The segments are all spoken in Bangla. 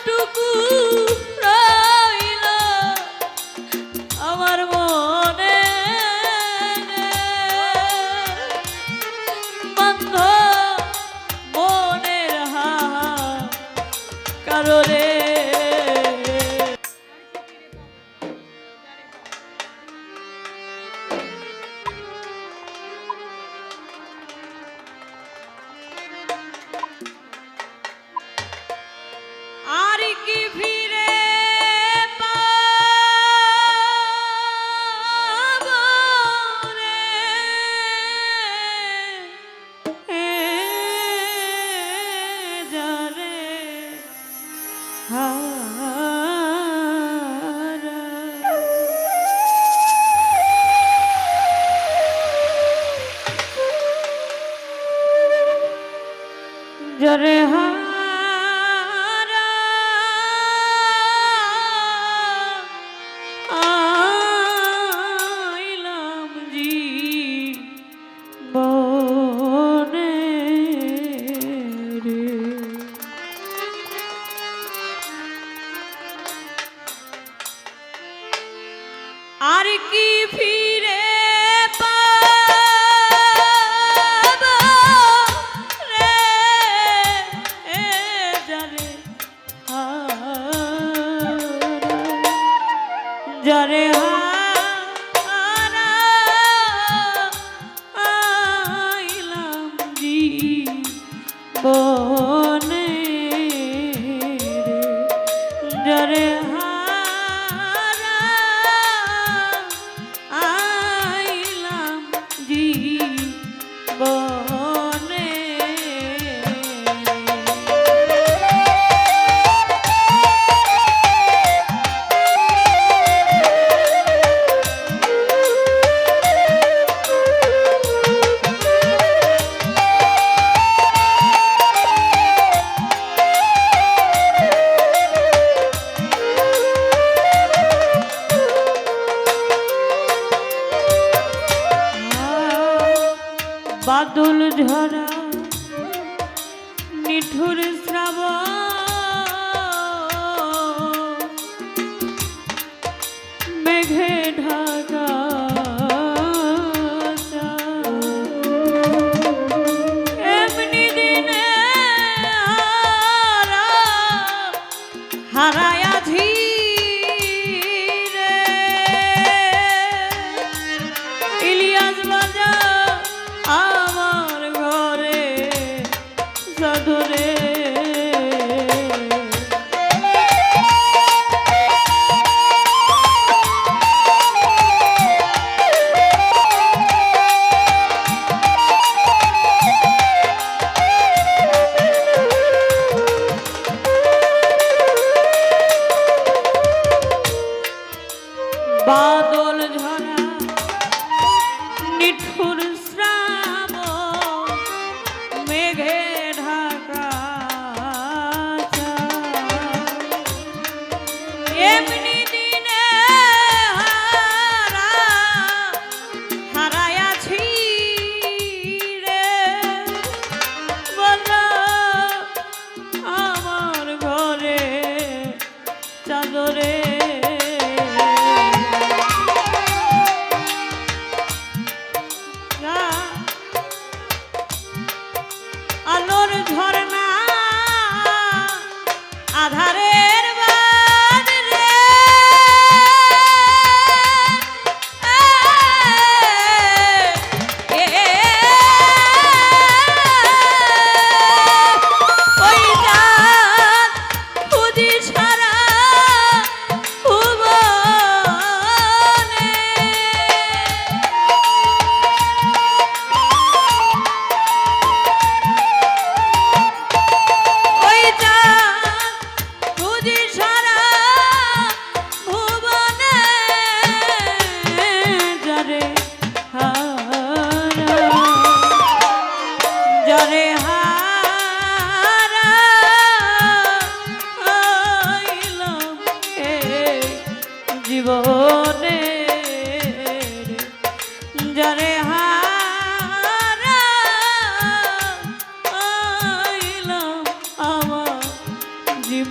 কতটুকু নিঠুর শ্রাবণ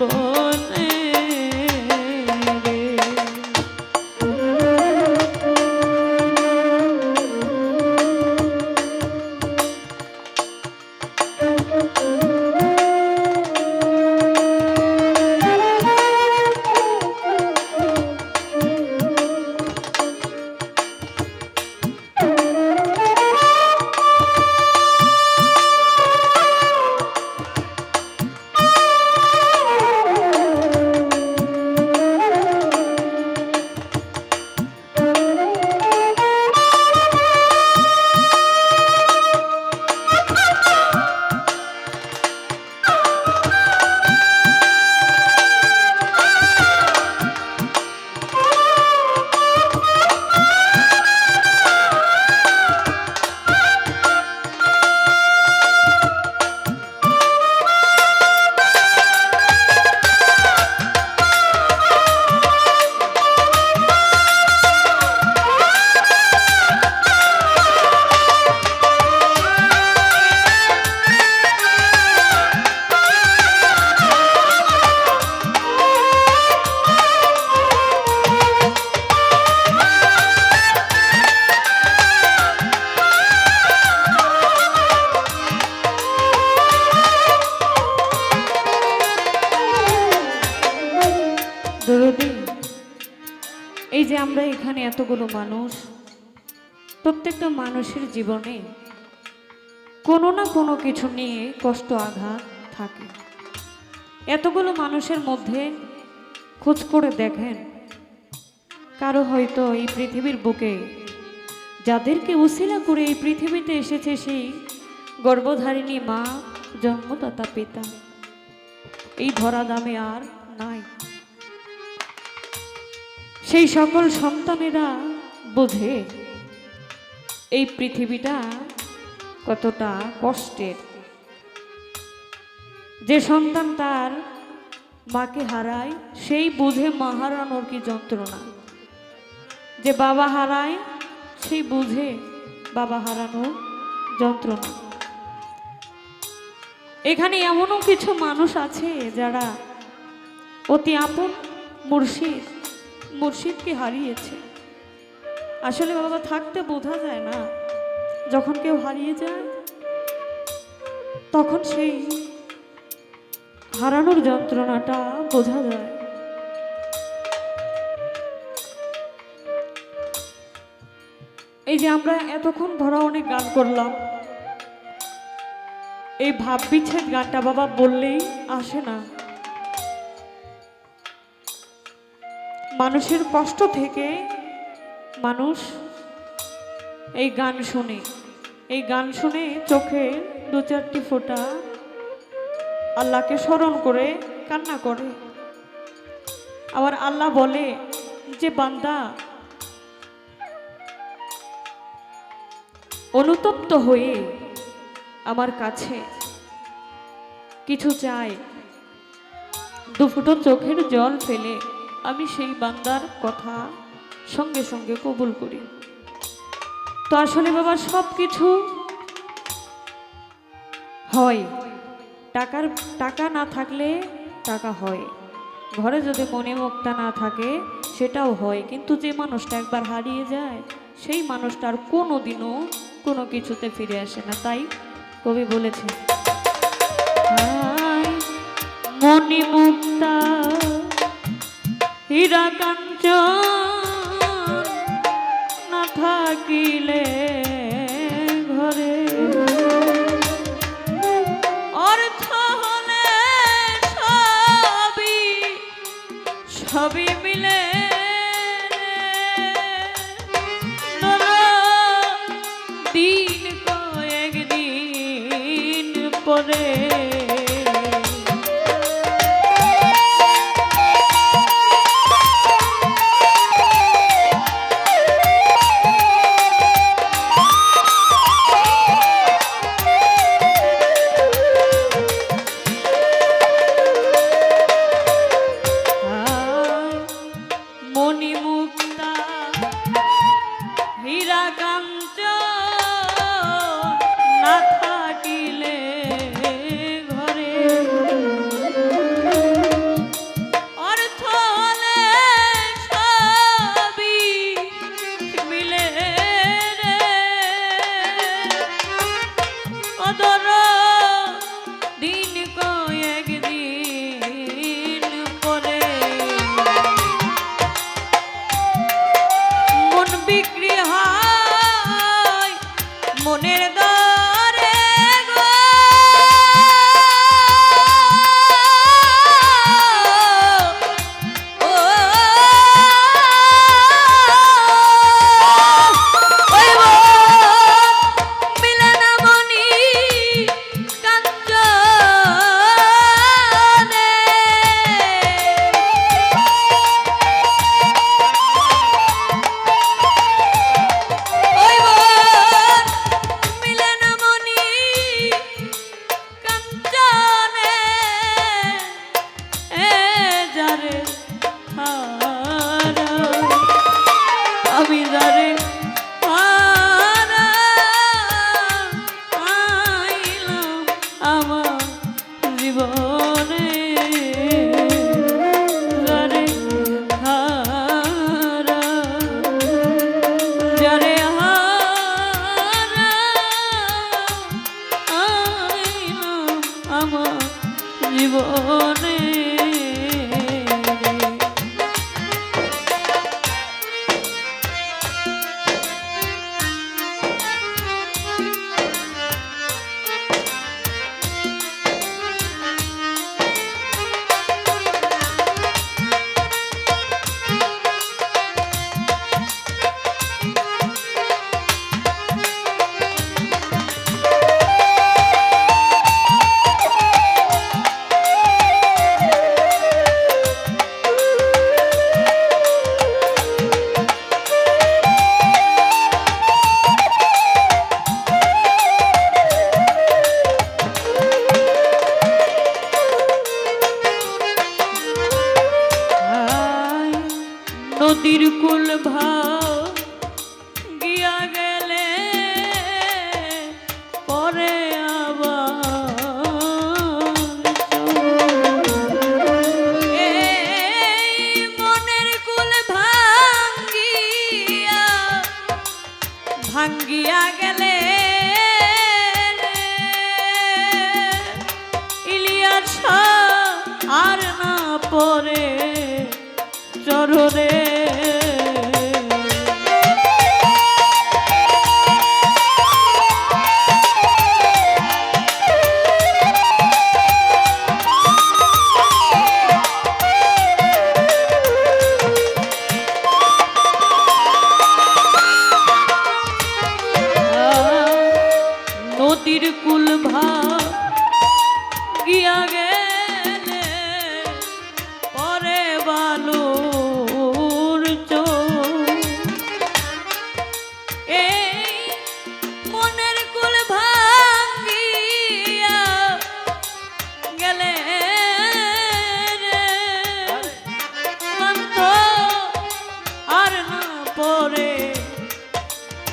জীবনে এতগুলো মানুষ? প্রত্যেকটা মানুষের জীবনে কোনো না কোনো কিছু নিয়ে কষ্ট আঘাত থাকে। এতগুলো মানুষের মধ্যে খোঁজ করে দেখেন, কারও হয়তো এই পৃথিবীর বুকে যাদেরকে উশিলা করে এই পৃথিবীতে এসেছে সেই গর্ভধারিণী মা, জন্মদাতা, পিতা। এই ধরা দামে আর নাই। সেই সকল সন্তানেরা বোঝে এই পৃথিবীটা কতটা কষ্টের। যে সন্তান তার মাকে হারায়, সেই বুঝে মা হারানোর কি যন্ত্রণা। যে বাবা হারায়, সেই বুঝে বাবা হারানোর যন্ত্রণা। এখানে এমনও কিছু মানুষ আছে যারা অতি আপন, মুর্শিদ মুর্শিদকে হারিয়েছে। আসলে বাবা থাকতে বোঝা যায় না। যখন কেউ হারিয়ে যায়, তখন সেই হারানোর যন্ত্রণাটা বোঝা যায়। এই যে আমরা এতক্ষণ ধরা অনেক গান করলাম, এই ভাব বিচ্ছেদ গানটা বাবা বললেই আসে না। মানুষের কষ্ট থেকে মানুষ এই গান শুনে, এই গান শুনে চোখে দু চারটি ফোঁটা আল্লাহকে স্মরণ করে কান্না করে। আবার আল্লাহ বলে যে, বান্দা, অনুতপ্ত হয়ে আমার কাছে কিছু চাই। দুফুটো চোখের জল ফেলে। আমি সেই বান্দার কথা সঙ্গে সঙ্গে কবুল করি। তো আসলে বাবা সব কিছু হয়। টাকার, টাকা না থাকলে টাকা হয়। ঘরে যদি মনে মুক্তা না থাকে, সেটাও হয়। কিন্তু যে মানুষটা একবার হারিয়ে যায়, সেই মানুষটার কোনো দিনও কোনো কিছুতে ফিরে আসে না। তাই কবি বলেছে মণি মুক্তা হীরা কাঞ্চ না থাকিলে ঘরে অর্থ হলে সবই সবই মিলে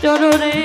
চররে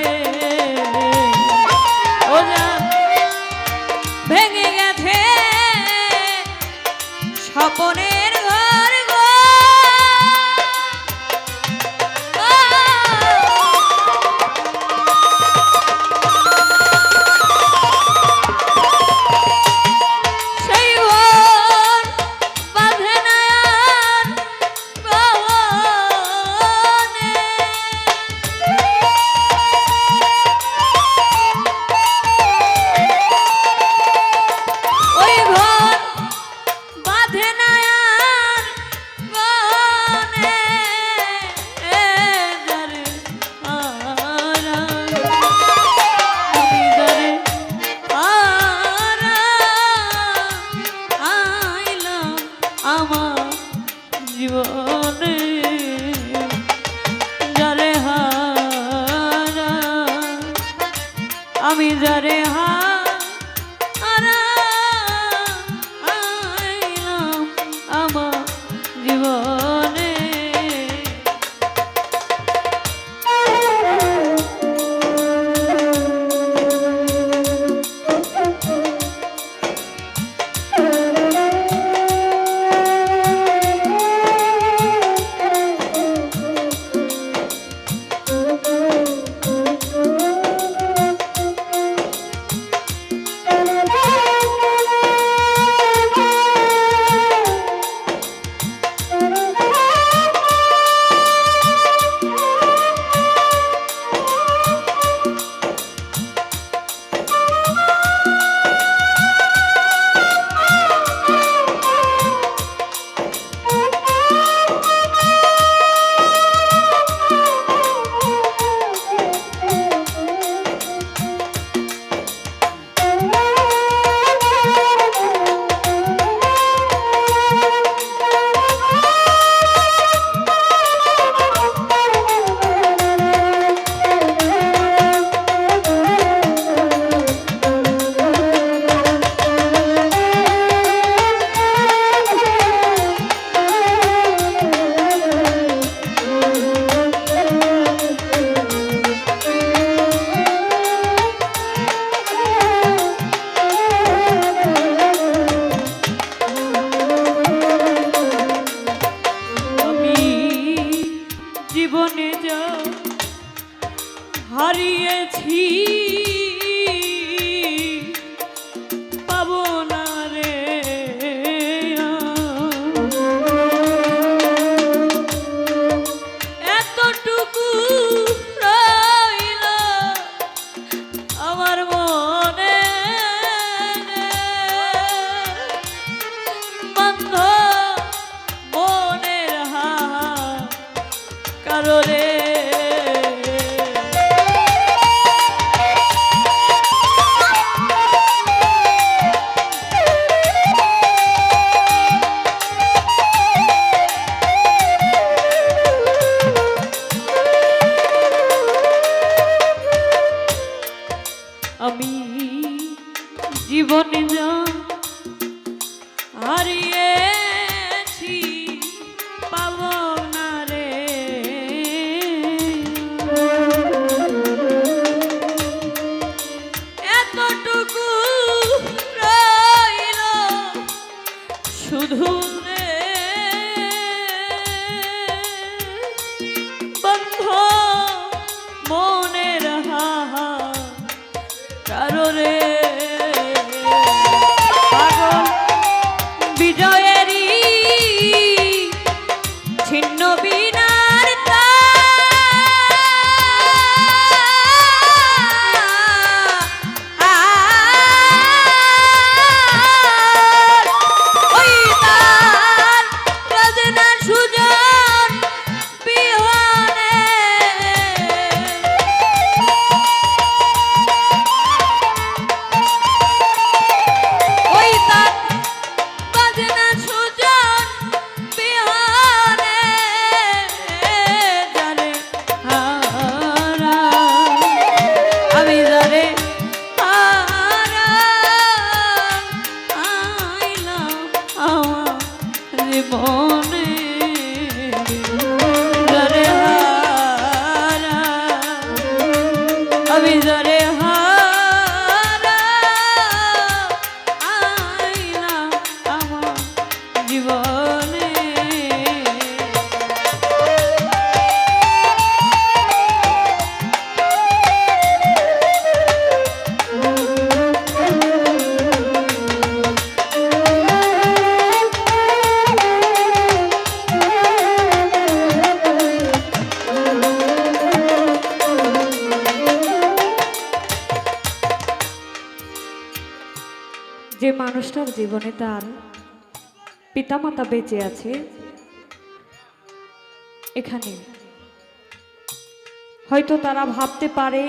যে মানুষটার জীবনে তার পিতামাতা বেঁচে আছে, এখানে হয়তো তারা ভাবতে পারে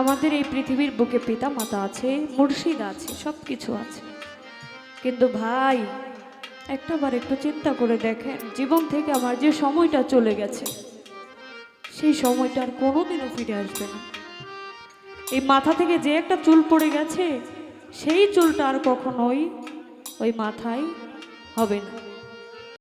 আমাদের এই পৃথিবীর বুকে পিতামাতা আছে, মুর্শিদ আছে সব কিছু আছে। কিন্তু ভাই, একটাবার একটু চিন্তা করে দেখেন, জীবন থেকে আমার যে সময়টা চলে গেছে, সেই সময়টা আর কোনোদিনও ফিরে আসবে না। এই মাথা থেকে যে একটা চুল পড়ে গেছে সেই চুলটা আর কখনোই ওই মাথায় হবে না।